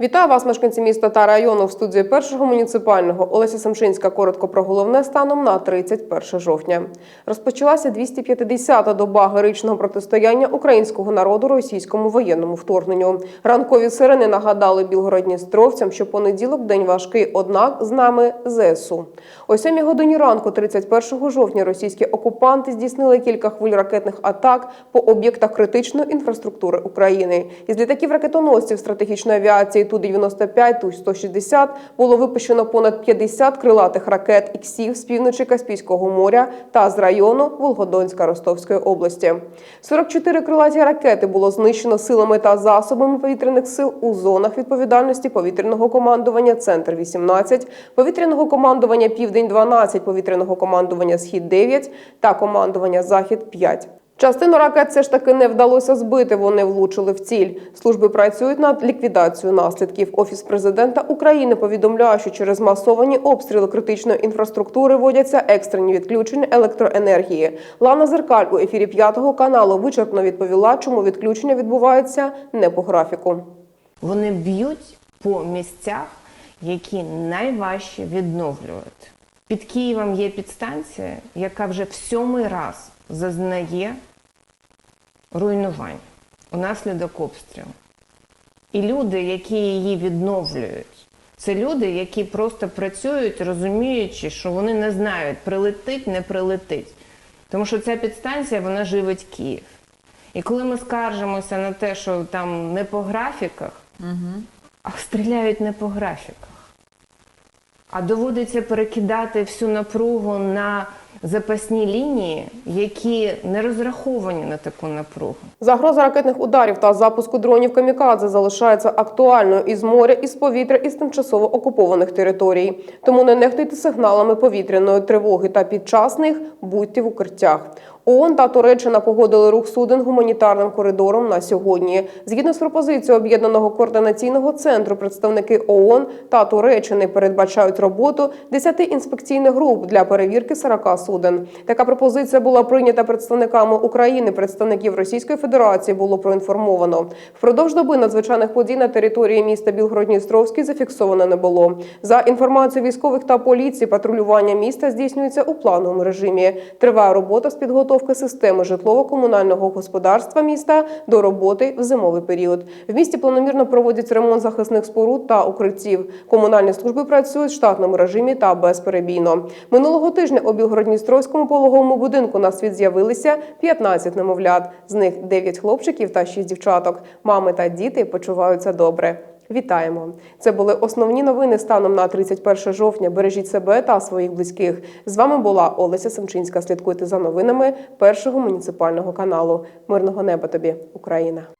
Вітаю вас, мешканці міста та району в студії першого муніципального. Олеся Самшинська коротко про головне станом на 31 жовтня. Розпочалася 250-та доба героїчного протистояння українського народу російському воєнному вторгненню. Ранкові сирени нагадали білгородністровцям, що понеділок день важкий, однак з нами ЗСУ. О 7 годині ранку, 31 жовтня, російські окупанти здійснили кілька хвиль ракетних атак по об'єктах критичної інфраструктури України. Із літаків ракетоносців стратегічної авіації Ту-95, Ту-160 було випущено понад 50 крилатих ракет іксів з півночі Каспійського моря та з району Волгодонська Ростовської області. 44 крилаті ракети було знищено силами та засобами повітряних сил у зонах відповідальності повітряного командування Центр 18, повітряного командування Південь 12, повітряного командування Схід 9 та командування Захід 5. Частину ракет все ж таки не вдалося збити. Вони влучили в ціль. Служби працюють над ліквідацією наслідків. Офіс президента України повідомляє, що через масовані обстріли критичної інфраструктури вводяться екстрені відключення електроенергії. Лана Зеркаль у ефірі п'ятого каналу вичерпно відповіла, чому відключення відбуваються не по графіку. Вони б'ють по місцях, які найважче відновлювати. Під Києвом є підстанція, яка вже в сьомий раз зазнає руйнувань унаслідок обстрілу. І люди, які її відновлюють, це люди, які просто працюють, розуміючи, що вони не знають, прилетить, не прилетить. Тому що ця підстанція вона живить Київ. І коли ми скаржимося на те, що там не по графіках, а стріляють не по графіках. А доводиться перекидати всю напругу на запасні лінії, які не розраховані на таку напругу. Загроза ракетних ударів та запуску дронів камікадзе залишається актуальною із моря, із повітря, із тимчасово окупованих територій. Тому не нехтуйте сигналами повітряної тривоги та під час них будьте в укриттях. ООН та Туреччина погодили рух суден гуманітарним коридором на сьогодні. Згідно з пропозицією об'єднаного координаційного центру, представники ООН та Туреччини передбачають роботу 10 інспекційних груп для перевірки 40 суден. Така пропозиція була прийнята представниками України. Представників Російської Федерації було проінформовано. Впродовж доби надзвичайних подій на території міста Білгородністровський зафіксовано не було. За інформацією військових та поліції, патрулювання міста здійснюється у плановому режимі. Триває робота з підготовки системи житлово-комунального господарства міста до роботи в зимовий період. В місті планомірно проводять ремонт захисних споруд та укриттів. Комунальні служби працюють в штатному режимі та безперебійно. Минулого тижня у Білгородністровському пологовому будинку на світ з'явилися 15 немовлят. З них 9 хлопчиків та 6 дівчаток. Мами та діти почуваються добре. Вітаємо! Це були основні новини станом на 31 жовтня. Бережіть себе та своїх близьких. З вами була Олеся Семчинська. Слідкуйте за новинами першого муніципального каналу. Мирного неба тобі, Україна!